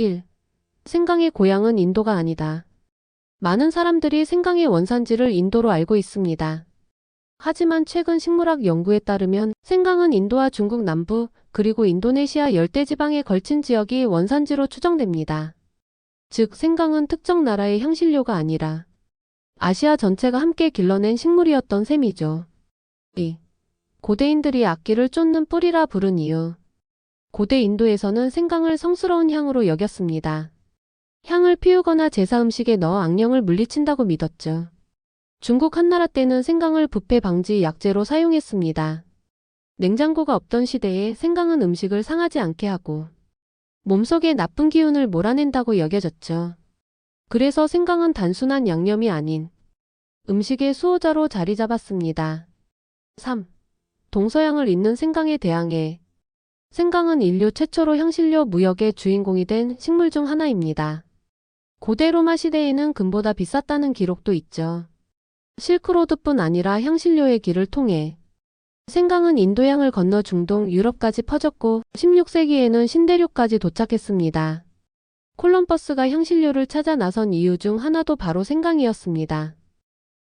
1. 생강의 고향은 인도가 아니다. 많은 사람들이 생강의 원산지를 인도로 알고 있습니다. 하지만 최근 식물학 연구에 따르면 생강은 인도와 중국 남부 그리고 인도네시아 열대지방에 걸친 지역이 원산지로 추정됩니다. 즉 생강은 특정 나라의 향신료가 아니라 아시아 전체가 함께 길러낸 식물이었던 셈이죠. 2. 고대인들이 악기를 쫓는 뿌리라 부른 이유. 고대 인도에서는 생강을 성스러운 향으로 여겼습니다. 향을 피우거나 제사 음식에 넣어 악령을 물리친다고 믿었죠. 중국 한나라 때는 생강을 부패 방지 약재로 사용했습니다. 냉장고가 없던 시대에 생강은 음식을 상하지 않게 하고 몸속의 나쁜 기운을 몰아낸다고 여겨졌죠. 그래서 생강은 단순한 양념이 아닌 음식의 수호자로 자리 잡았습니다. 3. 동서양을 잇는 생강에 대항해 생강은 인류 최초로 향신료 무역의 주인공이 된 식물 중 하나입니다. 고대 로마 시대에는 금보다 비쌌다는 기록도 있죠. 실크로드뿐 아니라 향신료의 길을 통해 생강은 인도양을 건너 중동 유럽까지 퍼졌고 16세기에는 신대륙까지 도착했습니다. 콜럼버스가 향신료를 찾아 나선 이유 중 하나도 바로 생강이었습니다.